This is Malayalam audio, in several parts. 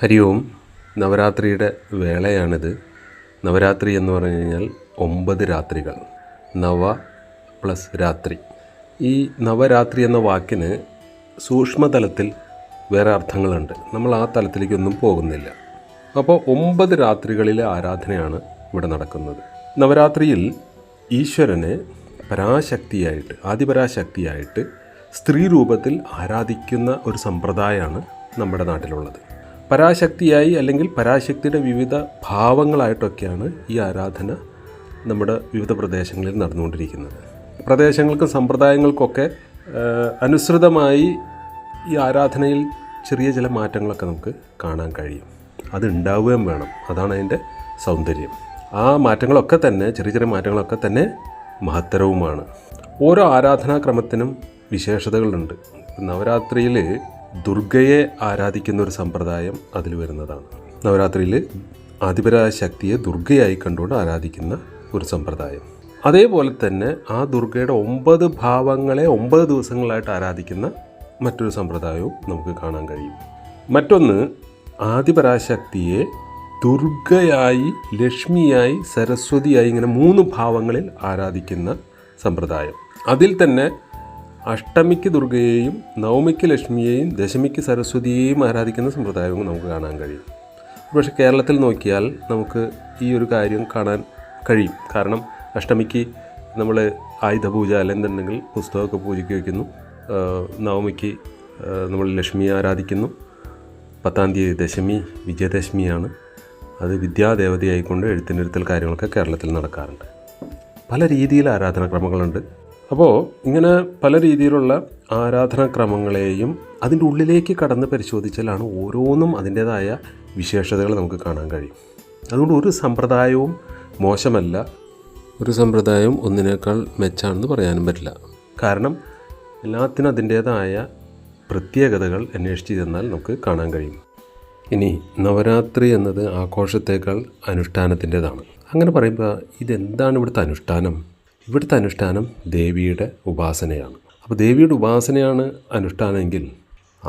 ഹരി ഓം നവരാത്രിയുടെ വേളയാണിത്. നവരാത്രി എന്ന് പറഞ്ഞു കഴിഞ്ഞാൽ ഒമ്പത് രാത്രികൾ. നവ പ്ലസ് രാത്രി. ഈ നവരാത്രി എന്ന വാക്കിന് സൂക്ഷ്മതലത്തിൽ വേറെ അർത്ഥങ്ങളുണ്ട്. നമ്മൾ ആ തലത്തിലേക്കൊന്നും പോകുന്നില്ല. അപ്പോൾ ഒമ്പത് രാത്രികളിലെ ആരാധനയാണ് ഇവിടെ നടക്കുന്നത്. നവരാത്രിയിൽ ഈശ്വരനെ പരാശക്തിയായിട്ട് ആദിപരാശക്തിയായിട്ട് സ്ത്രീ രൂപത്തിൽ ആരാധിക്കുന്ന ഒരു സമ്പ്രദായമാണ് നമ്മുടെ നാട്ടിലുള്ളത്. പരാശക്തിയായി അല്ലെങ്കിൽ പരാശക്തിയുടെ വിവിധ ഭാവങ്ങളായിട്ടൊക്കെയാണ് ഈ ആരാധന നമ്മുടെ വിവിധ പ്രദേശങ്ങളിൽ നടന്നുകൊണ്ടിരിക്കുന്നത്. പ്രദേശങ്ങൾക്കും സമ്പ്രദായങ്ങൾക്കൊക്കെ അനുസൃതമായി ഈ ആരാധനയിൽ ചെറിയ ചില മാറ്റങ്ങളൊക്കെ നമുക്ക് കാണാൻ കഴിയും. അത് ഉണ്ടാവുകയും വേണം. അതാണ് അതിന്റെ സൗന്ദര്യം. ആ മാറ്റങ്ങളൊക്കെ തന്നെ ചെറിയ ചെറിയ മാറ്റങ്ങളൊക്കെ തന്നെ മഹത്തരവുമാണ്. ഓരോ ആരാധനാക്രമത്തിനും വിശേഷതകളുണ്ട്. നവരാത്രിയിൽ ദുർഗയെ ആരാധിക്കുന്ന ഒരു സമ്പ്രദായം അതിൽ വരുന്നതാണ്. നവരാത്രിയിൽ ആധിപരായ ശക്തിയെ ദുർഗയായി കണ്ടുകൊണ്ട് ആരാധിക്കുന്ന ഒരു സമ്പ്രദായം. അതേപോലെ തന്നെ ആ ദുർഗയുടെ ഒമ്പത് ഭാവങ്ങളെ ഒമ്പത് ദിവസങ്ങളായിട്ട് ആരാധിക്കുന്ന മറ്റൊരു സമ്പ്രദായവും നമുക്ക് കാണാൻ കഴിയും. മറ്റൊന്ന് ആദിപരാശക്തിയെ ദുർഗയായി ലക്ഷ്മിയായി സരസ്വതിയായി ഇങ്ങനെ മൂന്ന് ഭാവങ്ങളിൽ ആരാധിക്കുന്ന സമ്പ്രദായം. അതിൽ തന്നെ അഷ്ടമിക്ക് ദുർഗയെയും നവമിക്ക് ലക്ഷ്മിയെയും ദശമിക്ക് സരസ്വതിയെയും ആരാധിക്കുന്ന സമ്പ്രദായവും നമുക്ക് കാണാൻ കഴിയും. പക്ഷേ കേരളത്തിൽ നോക്കിയാൽ നമുക്ക് ഈ ഒരു കാര്യം കാണാൻ കഴിയും. കാരണം അഷ്ടമിക്ക് നമ്മൾ ആയുധപൂജ അല്ലെന്നുണ്ടെങ്കിൽ പുസ്തകമൊക്കെ പൂജയ്ക്ക് വയ്ക്കുന്നു. നവമിക്ക് നമ്മൾ ലക്ഷ്മിയെ ആരാധിക്കുന്നു. പത്താം തീയതി ദശമി വിജയദശമിയാണ്. അത് വിദ്യാദേവതയായിക്കൊണ്ട് എഴുത്തിനിരുത്തൽ കാര്യങ്ങളൊക്കെ കേരളത്തിൽ നടക്കാറുണ്ട്. പല രീതിയിൽ ആരാധനാക്രമങ്ങളുണ്ട്. അപ്പോൾ ഇങ്ങനെ പല രീതിയിലുള്ള ആരാധനാക്രമങ്ങളെയും അതിന്റെ ഉള്ളിലേക്ക് കടന്ന് പരിശോധിച്ചാലാണ് ഓരോന്നും അതിന്റേതായ വിശേഷതകൾ നമുക്ക് കാണാൻ കഴിയും. അതുകൊണ്ട് ഒരു സമ്പ്രദായവും മോശമല്ല. ഒരു സമ്പ്രദായം ഒന്നിനേക്കാൾ മെച്ചാണെന്ന് പറയാനും പറ്റില്ല. കാരണം എല്ലാത്തിനും അതിന്റേതായ പ്രത്യേകതകൾ അന്വേഷിച്ച് ചെന്നാൽ നമുക്ക് കാണാൻ കഴിയും. ഇനി നവരാത്രി എന്നത് ആഘോഷത്തേക്കാൾ അനുഷ്ഠാനത്തിന്റെതാണ്. അങ്ങനെ പറയുമ്പോൾ ഇതെന്താണ് ഇവിടുത്തെ അനുഷ്ഠാനം? ഇവിടുത്തെ അനുഷ്ഠാനം ദേവിയുടെ ഉപാസനയാണ്. അപ്പോൾ ദേവിയുടെ ഉപാസനയാണ് അനുഷ്ഠാനമെങ്കിൽ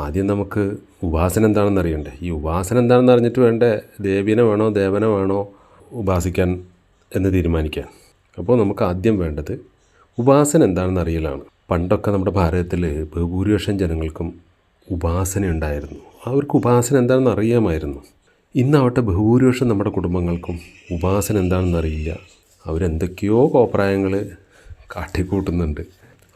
ആദ്യം നമുക്ക് ഉപാസന എന്താണെന്ന് അറിയണ്ടേ? ഈ ഉപാസന എന്താണെന്ന് അറിഞ്ഞിട്ട് വേണ്ടേ ദേവീനെ വേണോ ദേവനെ വേണോ ഉപാസിക്കാൻ എന്ന് തീരുമാനിക്കാൻ? അപ്പോൾ നമുക്ക് ആദ്യം വേണ്ടത് ഉപാസന എന്താണെന്ന് അറിയലാണ്. പണ്ടൊക്കെ നമ്മുടെ ഭാരതത്തിൽ ബഹുഭൂരിപക്ഷം ജനങ്ങൾക്കും ഉപാസന ഉണ്ടായിരുന്നു. അവർക്ക് ഉപാസന എന്താണെന്ന് അറിയാമായിരുന്നു. ഇന്നാവട്ടെ ബഹുഭൂരിപക്ഷം നമ്മുടെ കുടുംബങ്ങൾക്കും ഉപാസന എന്താണെന്ന് അറിയില്ല. അവരെന്തൊക്കെയോ കോപ്രായങ്ങൾ കാട്ടിക്കൂട്ടുന്നുണ്ട്.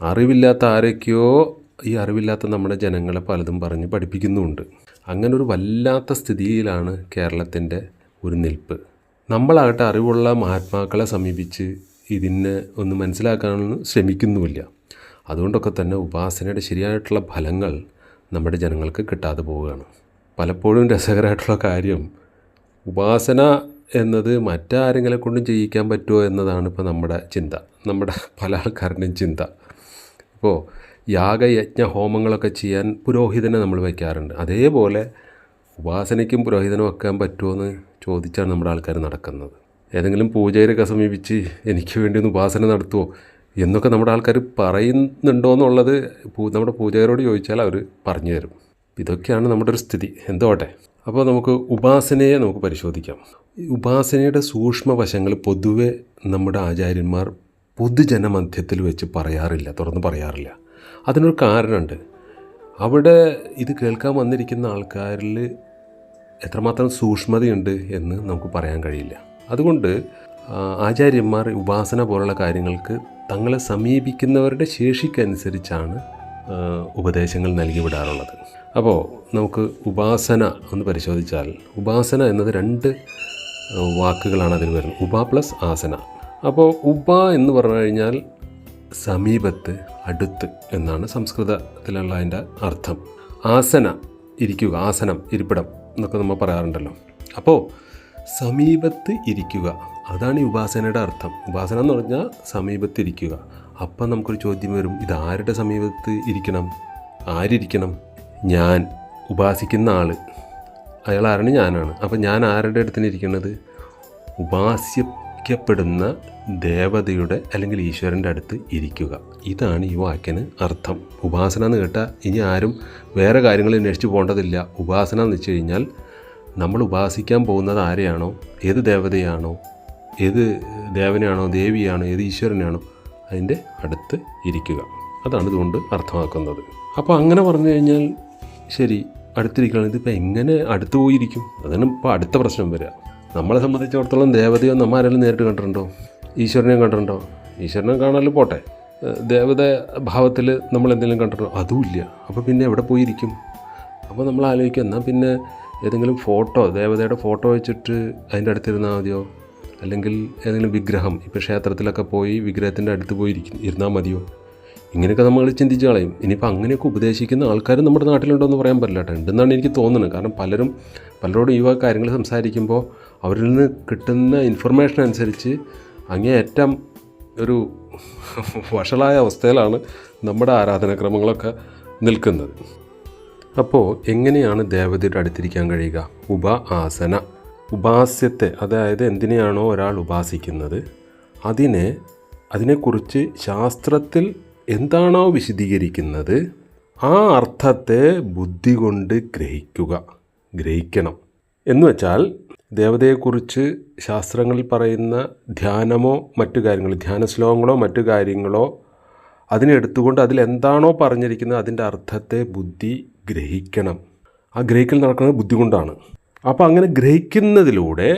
അറിവില്ലാത്ത ആരൊക്കെയോ ഈ അറിവില്ലാത്ത നമ്മുടെ ജനങ്ങളെ പലതും പറഞ്ഞ് പഠിപ്പിക്കുന്നുമുണ്ട്. അങ്ങനെ ഒരു വല്ലാത്ത സ്ഥിതിയിലാണ് കേരളത്തിന്റെ ഒരു നിൽപ്പ്. നമ്മളാകട്ടെ അറിവുള്ള മഹാത്മാക്കളെ സമീപിച്ച് ഇതിനെ ഒന്ന് മനസ്സിലാക്കാനൊന്നും ശ്രമിക്കുന്നുമില്ല. അതുകൊണ്ടൊക്കെ തന്നെ ഉപാസനയുടെ ശരിയായിട്ടുള്ള ഫലങ്ങൾ നമ്മുടെ ജനങ്ങൾക്ക് കിട്ടാതെ പോവുകയാണ്. പലപ്പോഴും രസകരമായിട്ടുള്ള കാര്യം ഉപാസന എന്നത് മറ്റാരെങ്കിലും കൊണ്ടും ചെയ്യിക്കാൻ പറ്റുമോ എന്നതാണ് ഇപ്പോൾ നമ്മുടെ ചിന്ത. നമ്മുടെ പല ആൾക്കാരുടെയും ചിന്ത. ഇപ്പോൾ യാഗയജ്ഞ ഹോമങ്ങളൊക്കെ ചെയ്യാൻ പുരോഹിതനെ നമ്മൾ വയ്ക്കാറുണ്ട്. അതേപോലെ ഉപാസനയ്ക്കും പുരോഹിതനും വെക്കാൻ പറ്റുമോ എന്ന് ചോദിച്ചാണ് നമ്മുടെ ആൾക്കാർ നടക്കുന്നത്. ഏതെങ്കിലും പൂജയിലൊക്കെ സമീപിച്ച് എനിക്ക് വേണ്ടി ഒന്ന് ഉപാസന നടത്തുമോ എന്നൊക്കെ നമ്മുടെ ആൾക്കാർ പറയുന്നുണ്ടോ എന്നുള്ളത് നമ്മുടെ പൂജകരോട് ചോദിച്ചാൽ അവർ പറഞ്ഞു തരും. ഇതൊക്കെയാണ് നമ്മുടെ ഒരു സ്ഥിതി. എന്തോട്ടെ? അപ്പോൾ നമുക്ക് ഉപാസനയെ നമുക്ക് പരിശോധിക്കാം. ഉപാസനയുടെ സൂക്ഷ്മ വശങ്ങൾ പൊതുവെ നമ്മുടെ ആചാര്യന്മാർ പൊതുജനമധ്യത്തിൽ വെച്ച് പറയാറില്ല തുറന്ന് പറയാറില്ല. അതിനൊരു കാരണമുണ്ട്. അവിടെ ഇത് കേൾക്കാൻ വന്നിരിക്കുന്ന ആൾക്കാരിൽ എത്രമാത്രം സൂക്ഷ്മതയുണ്ട് എന്ന് നമുക്ക് പറയാൻ കഴിയില്ല. അതുകൊണ്ട് ആചാര്യന്മാർ ഉപാസന പോലുള്ള കാര്യങ്ങൾക്ക് തങ്ങളെ സമീപിക്കുന്നവരുടെ ശേഷിക്കനുസരിച്ചാണ് ഉപദേശങ്ങൾ നൽകി വിടാറുള്ളത്. അപ്പോൾ നമുക്ക് ഉപാസന ഒന്ന് പരിശോധിച്ചാൽ ഉപാസന എന്നത് രണ്ട് വാക്കുകളാണ് അതിന് വരുന്നത്. ഉപ പ്ലസ് ആസന. അപ്പോൾ ഉപ എന്ന് പറഞ്ഞു കഴിഞ്ഞാൽ സമീപത്ത് അടുത്ത് എന്നാണ് സംസ്കൃതത്തിലുള്ള അതിന്റെ അർത്ഥം. ആസന ഇരിക്കുക ആസനം ഇരിപ്പിടം എന്നൊക്കെ നമ്മൾ പറയാറുണ്ടല്ലോ. അപ്പോൾ സമീപത്ത് ഇരിക്കുക അതാണ് ഈ ഉപാസനയുടെ അർത്ഥം. ഉപാസന എന്ന് പറഞ്ഞാൽ സമീപത്ത് ഇരിക്കുക. അപ്പം നമുക്കൊരു ചോദ്യം വരും ഇത് ആരുടെ സമീപത്ത് ഇരിക്കണം? ആരിരിക്കണം? ഞാൻ ഉപാസിക്കുന്ന ആൾ അയാൾ ആരാണ് ഞാനാണ്. അപ്പം ഞാൻ ആരുടെ അടുത്തിന് ഇരിക്കുന്നത്? ഉപാസ്യപ്പെടുന്ന ദേവതയുടെ അല്ലെങ്കിൽ ഈശ്വരന്റെ അടുത്ത് ഇരിക്കുക. ഇതാണ് ഈ വാക്കിന് അർത്ഥം. ഉപാസന എന്ന് കേട്ടാൽ ഇനി ആരും വേറെ കാര്യങ്ങൾ അന്വേഷിച്ച് പോകേണ്ടതില്ല. ഉപാസന എന്ന് വെച്ച് കഴിഞ്ഞാൽ നമ്മൾ ഉപാസിക്കാൻ പോകുന്നത് ആരെയാണോ? ഏത് ദേവതയാണോ? ഏത് ദേവനെയാണോ? ദേവിയാണോ? ഏത് ഈശ്വരനെയാണോ? അതിന്റെ അടുത്ത് ഇരിക്കുക. അതാണ് ഇതുകൊണ്ട് അർത്ഥമാക്കുന്നത്. അപ്പോൾ അങ്ങനെ പറഞ്ഞു കഴിഞ്ഞാൽ ശരി അടുത്തിരിക്കണം ഇതിപ്പോൾ എങ്ങനെ അടുത്ത് പോയിരിക്കും? അതാണ് ഇപ്പോൾ അടുത്ത പ്രശ്നം വരിക. നമ്മളെ സംബന്ധിച്ചിടത്തോളം ദേവതയോ നമ്മൾ ആരെങ്കിലും നേരിട്ട് കണ്ടിട്ടുണ്ടോ? ഈശ്വരനെ കണ്ടിട്ടുണ്ടോ? ഈശ്വരനെ കാണാനും പോട്ടെ. ദേവത ഭാവത്തിൽ നമ്മൾ എന്തെങ്കിലും കണ്ടിട്ടുണ്ടോ? അതുമില്ല അപ്പോൾ പിന്നെ എവിടെ പോയിരിക്കും? അപ്പോൾ നമ്മൾ ആലോചിക്കുക എന്നാൽ പിന്നെ ഏതെങ്കിലും ഫോട്ടോ ദേവതയുടെ ഫോട്ടോ വെച്ചിട്ട് അതിന്റെ അടുത്തിരുന്നാൽ മതിയോ? അല്ലെങ്കിൽ ഏതെങ്കിലും വിഗ്രഹം ഇപ്പോൾ ക്ഷേത്രത്തിലൊക്കെ പോയി വിഗ്രഹത്തിന്റെ അടുത്ത് പോയി ഇരിക്കും ഇരുന്നാൽ മതിയോ? ഇങ്ങനെയൊക്കെ നമ്മൾ ചിന്തിച്ച് കളയും. ഇനിയിപ്പോൾ അങ്ങനെയൊക്കെ ഉപദേശിക്കുന്ന ആൾക്കാർ നമ്മുടെ നാട്ടിലുണ്ടോ എന്ന് പറയാൻ പറ്റില്ല കേട്ടോ. ഉണ്ടെന്നാണ് എനിക്ക് തോന്നുന്നത്. കാരണം പലരും പലരോടും ഈ കാര്യങ്ങൾ സംസാരിക്കുമ്പോൾ അവരിൽ നിന്ന് കിട്ടുന്ന ഇൻഫർമേഷൻ അനുസരിച്ച് അങ്ങേയറ്റം ഒരു വഷളായ അവസ്ഥയിലാണ് നമ്മുടെ ആരാധനാക്രമങ്ങളൊക്കെ നിൽക്കുന്നത്. അപ്പോൾ എങ്ങനെയാണ് ദേവതയുടെ അടുത്തിരിക്കാൻ കഴിയുക? ഉപ ആസന ഉപാസ്യത്തെ അതായത് എന്തിനെയാണോ ഒരാൾ ഉപാസിക്കുന്നത്? അതിനെ അതിനെക്കുറിച്ച് ശാസ്ത്രത്തിൽ എന്താണോ വിശദീകരിക്കുന്നത് ആ അർത്ഥത്തെ ബുദ്ധി കൊണ്ട് ഗ്രഹിക്കുക ഗ്രഹിക്കണം. എന്ന് വെച്ചാൽ ദേവതയെക്കുറിച്ച് ശാസ്ത്രങ്ങളിൽ പറയുന്ന ധ്യാനമോ മറ്റു കാര്യങ്ങൾ ധ്യാന ശ്ലോകങ്ങളോ മറ്റു കാര്യങ്ങളോ അതിനെ എടുത്തുകൊണ്ട് അതിൽ എന്താണോ പറഞ്ഞിരിക്കുന്നത് അതിന്റെ അർത്ഥത്തെ ബുദ്ധി ഗ്രഹിക്കണം. ആ ഗ്രഹിക്കൽ നടക്കുന്നത് ബുദ്ധി കൊണ്ടാണ്. അപ്പോൾ അങ്ങനെ ഗ്രഹിക്കുന്നതിലൂടെ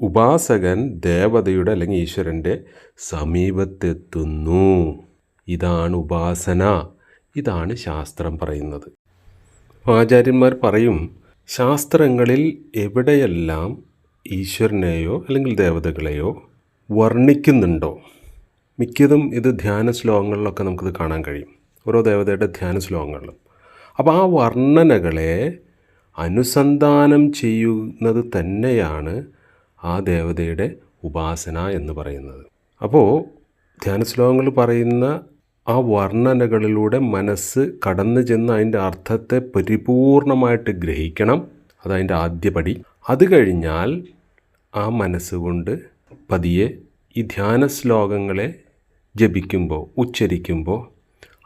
ഉപാസകൻ ദേവതയുടെ അല്ലെങ്കിൽ ഈശ്വരന്റെ സമീപത്തെത്തുന്നു. ഇതാണ് ഉപാസന. ഇതാണ് ശാസ്ത്രം പറയുന്നത്. ആചാര്യന്മാർ പറയും ശാസ്ത്രങ്ങളിൽ എവിടെയെല്ലാം ഈശ്വരനെയോ അല്ലെങ്കിൽ ദേവതകളെയോ വർണിക്കുന്നുണ്ടോ? മിക്കതും ഇത് ധ്യാന ശ്ലോകങ്ങളിലൊക്കെ നമുക്കിത് കാണാൻ കഴിയും. ഓരോ ദേവതയുടെ ധ്യാന ശ്ലോകങ്ങളിലും. അപ്പോൾ ആ വർണനകളെ അനുസന്ധാനം ചെയ്യുന്നത് തന്നെയാണ് ആ ദേവതയുടെ ഉപാസന എന്ന് പറയുന്നത്. അപ്പോൾ ധ്യാന ശ്ലോകങ്ങൾ പറയുന്ന ആ വർണനകളിലൂടെ മനസ്സ് കടന്നു ചെന്ന് അതിന്റെ അർത്ഥത്തെ പരിപൂർണമായിട്ട് ഗ്രഹിക്കണം. അതതിന്റെ ആദ്യപടി അത് കഴിഞ്ഞാൽ ആ മനസ്സുകൊണ്ട് പതിയെ ഈ ധ്യാന ശ്ലോകങ്ങളെ ജപിക്കുമ്പോൾ ഉച്ചരിക്കുമ്പോൾ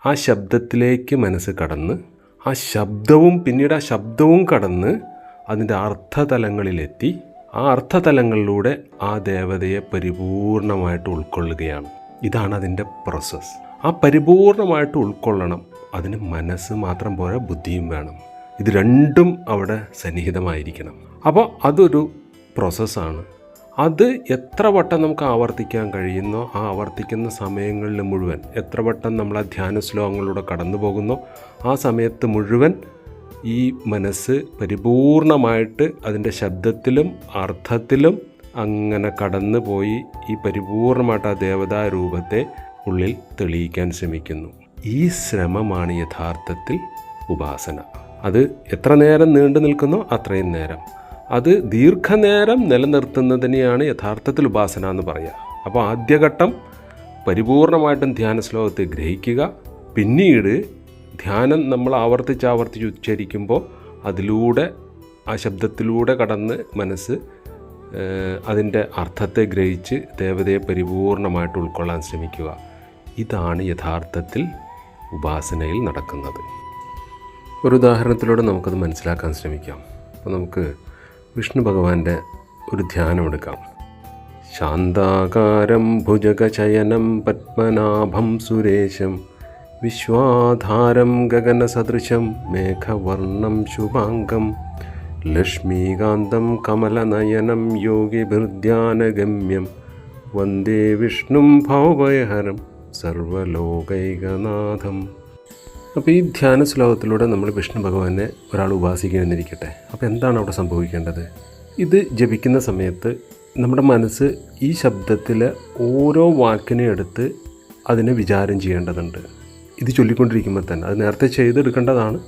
ആ ശബ്ദത്തിലേക്ക് മനസ്സ് കടന്ന് ആ ശബ്ദവും പിന്നീട് ആ ശബ്ദവും കടന്ന് അതിന്റെ അർത്ഥതലങ്ങളിലെത്തി. ആ അർത്ഥതലങ്ങളിലൂടെ ആ ദേവതയെ പരിപൂർണമായിട്ട് ഉൾക്കൊള്ളുകയാണ്. ഇതാണ് അതിന്റെ പ്രോസസ്സ് ആ പരിപൂർണമായിട്ട് ഉൾക്കൊള്ളണം. അതിന് മനസ്സ് മാത്രം പോരാ ബുദ്ധിയും വേണം. ഇത് രണ്ടും അവിടെ സന്നിഹിതമായിരിക്കണം. അപ്പോൾ അതൊരു പ്രോസസ്സാണ് അത് എത്ര വട്ടം നമുക്ക് ആവർത്തിക്കാൻ കഴിയുന്നോ ആ ആവർത്തിക്കുന്ന സമയങ്ങളിൽ മുഴുവൻ എത്ര വട്ടം നമ്മൾ ആ ധ്യാന ശ്ലോകങ്ങളിലൂടെ കടന്നു പോകുന്നോ ആ സമയത്ത് മുഴുവൻ ഈ മനസ്സ് പരിപൂർണമായിട്ട് അതിന്റെ ശബ്ദത്തിലും അർത്ഥത്തിലും അങ്ങനെ കടന്നു പോയി ഈ പരിപൂർണമായിട്ട് ആ ദേവതാ രൂപത്തെ ഉള്ളിൽ തെളിയിക്കാൻ ശ്രമിക്കുന്നു. ഈ ശ്രമമാണ് യഥാർത്ഥത്തിൽ ഉപാസന. അത് എത്ര നേരം നീണ്ടു നിൽക്കുന്നോ അത്രയും നേരം. അത് ദീർഘനേരം നിലനിർത്തുന്നതിനെയാണ് യഥാർത്ഥത്തിൽ ഉപാസന എന്ന് പറയുക. അപ്പോൾ ആദ്യഘട്ടം പരിപൂർണമായിട്ടും ധ്യാന ശ്ലോകത്തെ ഗ്രഹിക്കുക. പിന്നീട് ധ്യാനം നമ്മൾ ആവർത്തിച്ച് ആവർത്തിച്ച് ഉച്ചരിക്കുമ്പോൾ അതിലൂടെ ആ ശബ്ദത്തിലൂടെ കടന്ന് മനസ്സ് അതിന്റെ അർത്ഥത്തെ ഗ്രഹിച്ച് ദേവതയെ പരിപൂർണമായിട്ട് ഉൾക്കൊള്ളാൻ ശ്രമിക്കുക. ഇതാണ് യഥാർത്ഥത്തിൽ ഉപാസനയിൽ നടക്കുന്നത്. ഒരു ഉദാഹരണത്തിലൂടെ നമുക്കത് മനസ്സിലാക്കാൻ ശ്രമിക്കാം. അപ്പോൾ നമുക്ക് വിഷ്ണു ഭഗവാന്റെ ഒരു ധ്യാനം എടുക്കാം. ശാന്താകാരം ഭുജഗചയനം പത്മനാഭം സുരേശം വിശ്വാധാരം ഗഗനസദൃശം മേഘവർണം ശുഭാംഗം ലക്ഷ്മീകാന്തം കമലനയനം യോഗിഭിർധ്യാനഗമ്യം വന്ദേ വിഷ്ണും ഭവഭയഹരം. സർവലോകൈകനാഥം അപ്പോൾ ഈ ധ്യാന ശ്ലോകത്തിലൂടെ നമ്മൾ വിഷ്ണു ഭഗവാനെ ഒരാൾ ഉപാസിക്കണമെന്നിരിക്കട്ടെ അപ്പോൾ എന്താണ് അവിടെ സംഭവിക്കേണ്ടത്? ഇത് ജപിക്കുന്ന സമയത്ത് നമ്മുടെ മനസ്സ് ഈ ശബ്ദത്തിലെ ഓരോ വാക്കിനെ എടുത്ത് അതിനെ വിചാരം ചെയ്യേണ്ടതുണ്ട്. ഇത് ചൊല്ലിക്കൊണ്ടിരിക്കുമ്പോൾ തന്നെ അത് നേരത്തെ ചെയ്തെടുക്കേണ്ടതാണ്.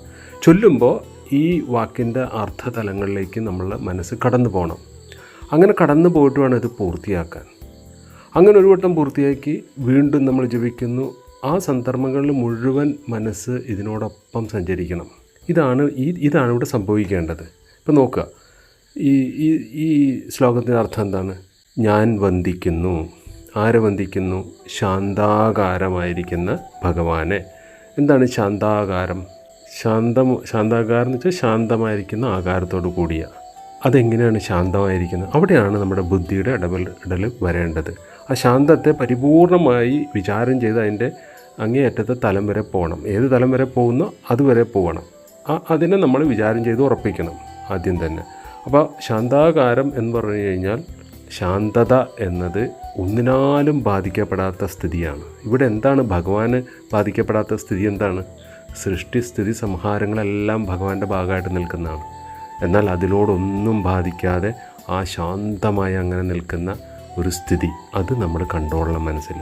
ചൊല്ലുമ്പോൾ ഈ വാക്കിന്റെ അർത്ഥതലങ്ങളിലേക്ക് നമ്മളെ മനസ്സ് കടന്നു പോകണം. അങ്ങനെ കടന്നു പോയിട്ട് വേണം ഇത് പൂർത്തിയാക്കാൻ. അങ്ങനെ ഒരു വട്ടം പൂർത്തിയാക്കി വീണ്ടും നമ്മൾ ജപിക്കുന്നു. ആ സന്ദർഭങ്ങളിൽ മുഴുവൻ മനസ്സ് ഇതിനോടൊപ്പം സഞ്ചരിക്കണം. ഇതാണ് ഈ ഇതാണ് ഇവിടെ സംഭവിക്കേണ്ടത്. ഇപ്പം നോക്കുക. ഈ ഈ ഈ ശ്ലോകത്തിന്റെ അർത്ഥം എന്താണ്? ഞാൻ വന്ദിക്കുന്നു. ആരെ വന്ദിക്കുന്നു? ശാന്താകാരമായിരിക്കുന്ന ഭഗവാനെ. എന്താണ് ശാന്താകാരം? ശാന്തം ശാന്താകാരം എന്ന് വെച്ചാൽ ശാന്തമായിരിക്കുന്ന ആകാരത്തോടു കൂടിയ അതെങ്ങനെയാണ് ശാന്തമായിരിക്കുന്നത്? അവിടെയാണ് നമ്മുടെ ബുദ്ധിയുടെ ഇടപെൽ ഇടൽ വരേണ്ടത്. ആ ശാന്തത്തെ പരിപൂർണമായി വിചാരം ചെയ്ത് അതിന്റെ അങ്ങേയറ്റത്തെ തലം വരെ പോകണം. ഏത് തലം വരെ പോകുന്നോ അതുവരെ പോകണം. ആ അതിനെ നമ്മൾ വിചാരം ചെയ്ത് ഉറപ്പിക്കണം ആദ്യം തന്നെ. അപ്പോൾ ശാന്താകാരം എന്ന് പറഞ്ഞു കഴിഞ്ഞാൽ ശാന്തത എന്നത് ഒന്നിനാലും ബാധിക്കപ്പെടാത്ത സ്ഥിതിയാണ്. ഇവിടെ എന്താണ് ഭഗവാന് ബാധിക്കപ്പെടാത്ത സ്ഥിതി എന്താണ്? സൃഷ്ടി സ്ഥിതി സംഹാരങ്ങളെല്ലാം ഭഗവാന്റെ ഭാഗമായിട്ട് നിൽക്കുന്നതാണ്. എന്നാൽ അതിനോടൊന്നും ബാധിക്കാതെ ആ ശാന്തമായി അങ്ങനെ നിൽക്കുന്ന ഒരു സ്ഥിതി അത് നമ്മൾ കണ്ടോളണം മനസ്സിൽ.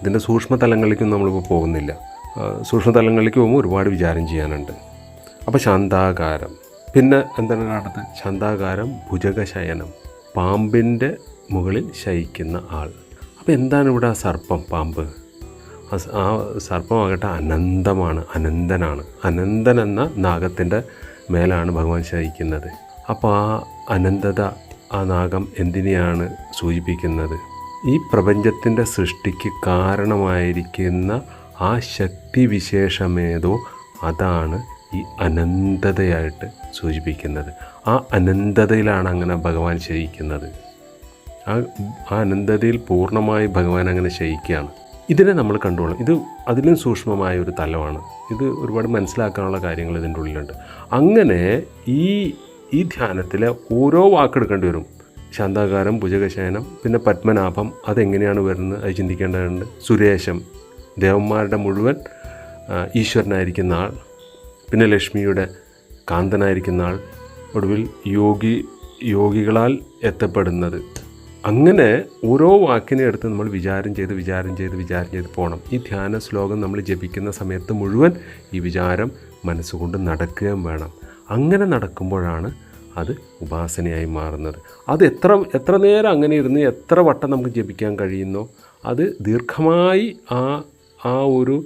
ഇതിന്റെ സൂക്ഷ്മതലങ്ങളിലേക്കും നമ്മളിപ്പോൾ പോകുന്നില്ല. സൂക്ഷ്മ സൂക്ഷ്മതലങ്ങളിലേക്ക് പോകുമ്പോൾ ഒരുപാട് വിചാരം ചെയ്യാനുണ്ട്. അപ്പോൾ ശാന്താകാരം. പിന്നെ എന്താണ് കാണുന്നത്? ശാന്താകാരം ഭുജകശയനം. പാമ്പിന്റെ മുകളിൽ ശയിക്കുന്ന ആൾ. അപ്പോൾ എന്താണ് ഇവിടെ ആ സർപ്പം പാമ്പ്? ആ സർപ്പമാകട്ടെ അനന്തമാണ് അനന്തനാണ്. അനന്തൻ എന്ന നാഗത്തിന്റെ മേലാണ് ഭഗവാൻ ശയിക്കുന്നത്. അപ്പോൾ ആ അനന്തത ആ നാഗം എന്തിനെയാണ് സൂചിപ്പിക്കുന്നത്? ഈ പ്രപഞ്ചത്തിന്റെ സൃഷ്ടിക്ക് കാരണമായിരിക്കുന്ന ആ ശക്തി വിശേഷമേതോ അതാണ് ഈ അനന്തതയായിട്ട് സൂചിപ്പിക്കുന്നത്. ആ അനന്തതയിലാണ് അങ്ങനെ ഭഗവാൻ ശയിക്കുന്നത്. ആ ആ അനന്തതയിൽ പൂർണമായി ഭഗവാൻ അങ്ങനെ ശയിക്കുകയാണ്. ഇതിനെ നമ്മൾ കണ്ടോളും ഇത് അതിലും സൂക്ഷ്മമായ ഒരു തലമാണ്. ഇത് ഒരുപാട് മനസ്സിലാക്കാനുള്ള കാര്യങ്ങൾ ഇതിന്റെ ഉള്ളിലുണ്ട്. അങ്ങനെ ഈ ഈ ധ്യാനത്തിലെ ഓരോ വാക്കെടുക്കേണ്ടി വരും. ശാന്താകാരം ഭുജകശയനം പിന്നെ പത്മനാഭം അതെങ്ങനെയാണ് വരുന്നത് അത് ചിന്തിക്കേണ്ടതുണ്ട്. സുരേശം ദേവന്മാരുടെ മുഴുവൻ ഈശ്വരനായിരിക്കുന്ന ആൾ പിന്നെ ലക്ഷ്മിയുടെ കാന്തനായിരിക്കുന്ന ആൾ ഒടുവിൽ യോഗി യോഗികളാൽ എത്തപ്പെടുന്നത്. അങ്ങനെ ഓരോ വാക്കിനെ എടുത്ത് നമ്മൾ വിചാരം ചെയ്ത് വിചാരം ചെയ്ത് വിചാരം ചെയ്ത് പോകണം ഈ ധ്യാന ശ്ലോകം നമ്മൾ ജപിക്കുന്ന സമയത്ത് മുഴുവൻ ഈ വിചാരം മനസ്സുകൊണ്ട് നടക്കുകയും വേണം. അങ്ങനെ നടക്കുമ്പോഴാണ് അത് ഉപാസനയായി മാറുന്നത്. അത് എത്ര എത്ര നേരം അങ്ങനെ ഇരുന്ന് എത്ര വട്ടം നമുക്ക് ജപിക്കാൻ കഴിയുന്നോ അത് ദീർഘമായി ആ ആ ഒരു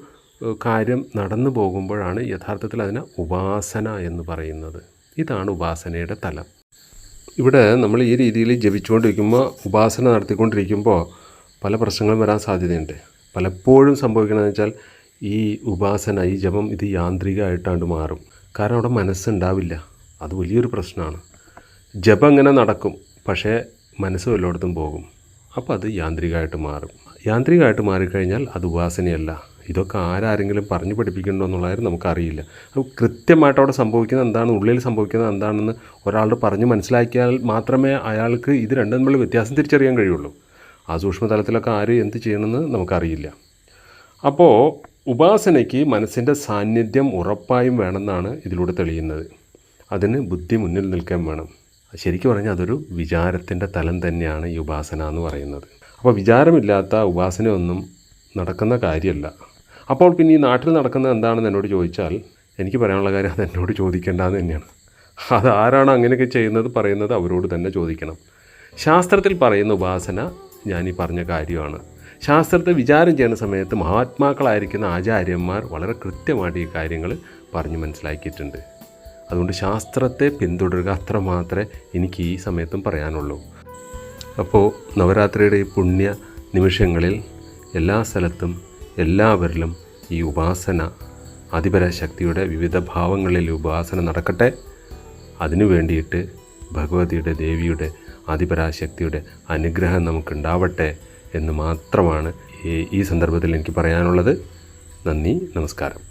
കാര്യം നടന്നു പോകുമ്പോഴാണ് യഥാർത്ഥത്തിൽ അതിനെ ഉപാസന എന്ന് പറയുന്നത്. ഇതാണ് ഉപാസനയുടെ തലം. ഇവിടെ നമ്മൾ ഈ രീതിയിൽ ജപിച്ചുകൊണ്ടിരിക്കുമ്പോൾ ഉപാസന നടത്തിക്കൊണ്ടിരിക്കുമ്പോൾ പല പ്രശ്നങ്ങളും വരാൻ സാധ്യതയുണ്ട്. പലപ്പോഴും സംഭവിക്കണമെന്ന് വെച്ചാൽ ഈ ഉപാസന ഈ ജപം ഇത് യാന്ത്രികമായിട്ടാണ്ട് മാറും. കാരണം അവിടെ മനസ്സുണ്ടാവില്ല. അത് വലിയൊരു പ്രശ്നമാണ്. ജപം ഇങ്ങനെ നടക്കും പക്ഷേ മനസ്സ് വല്ലയിടത്തും പോകും. അപ്പോൾ അത് യാന്ത്രികമായിട്ട് മാറും. യാന്ത്രികമായിട്ട് മാറിക്കഴിഞ്ഞാൽ അത് ഉപാസനയല്ല. ഇതൊക്കെ ആരാരെങ്കിലും പറഞ്ഞു പഠിപ്പിക്കണ്ടോ എന്നുള്ളതായിരുന്നു നമുക്കറിയില്ല. അപ്പോൾ കൃത്യമായിട്ട് അവിടെ സംഭവിക്കുന്നത് എന്താണ്? ഉള്ളിൽ സംഭവിക്കുന്നത് എന്താണെന്ന് ഒരാളുടെ പറഞ്ഞ് മനസ്സിലാക്കിയാൽ മാത്രമേ അയാൾക്ക് ഇത് രണ്ടും തമ്മിൽ വ്യത്യാസം തിരിച്ചറിയാൻ കഴിയുള്ളൂ. ആ സൂക്ഷ്മതലത്തിലൊക്കെ ആര് എന്ത് ചെയ്യണമെന്ന് നമുക്കറിയില്ല. അപ്പോൾ ഉപാസനയ്ക്ക് മനസ്സിന്റെ സാന്നിധ്യം ഉറപ്പായും വേണമെന്നാണ് ഇതിലൂടെ തെളിയുന്നത്. അതിന് ബുദ്ധി മുന്നിൽ നിൽക്കാൻ വേണം. ശരിക്കും പറഞ്ഞാൽ അതൊരു വിചാരത്തിന്റെ തലം തന്നെയാണ് ഈ ഉപാസന എന്ന് പറയുന്നത്. അപ്പോൾ വിചാരമില്ലാത്ത ഉപാസനയൊന്നും നടക്കുന്ന കാര്യമല്ല. അപ്പോൾ പിന്നെ ഈ നാട്ടിൽ നടക്കുന്നത് എന്താണെന്ന് എന്നോട് ചോദിച്ചാൽ എനിക്ക് പറയാനുള്ള കാര്യം അത് എന്നോട് ചോദിക്കേണ്ടതെന്ന് തന്നെയാണ്. അത് ആരാണ് അങ്ങനെയൊക്കെ ചെയ്യുന്നത് പറയുന്നത് അവരോട് തന്നെ ചോദിക്കണം. ശാസ്ത്രത്തിൽ പറയുന്ന ഉപാസന ഞാൻ ഈ പറഞ്ഞ കാര്യമാണ്. ശാസ്ത്രത്തെ വിചാരം ചെയ്യുന്ന സമയത്ത് മഹാത്മാക്കളായിരിക്കുന്ന ആചാര്യന്മാർ വളരെ കൃത്യമായിട്ട് ഈ കാര്യങ്ങൾ പറഞ്ഞ് മനസ്സിലാക്കിയിട്ടുണ്ട്. അതുകൊണ്ട് ശാസ്ത്രത്തെ പിന്തുടരുക അത്ര മാത്രമേ എനിക്ക് ഈ സമയത്തും പറയാനുള്ളൂ. അപ്പോൾ നവരാത്രിയുടെ ഈ പുണ്യ നിമിഷങ്ങളിൽ എല്ലാ സ്ഥലത്തും എല്ലാവരിലും ഈ ഉപാസന അതിപരാശക്തിയുടെ വിവിധ ഭാവങ്ങളിൽ ഉപാസന നടക്കട്ടെ. അതിനു വേണ്ടിയിട്ട് ഭഗവതിയുടെ ദേവിയുടെ അതിപരാശക്തിയുടെ അനുഗ്രഹം നമുക്കുണ്ടാവട്ടെ എന്ന് മാത്രമാണ് ഈ സന്ദർഭത്തിൽ എനിക്ക് പറയാനുള്ളത്. നന്ദി നമസ്കാരം.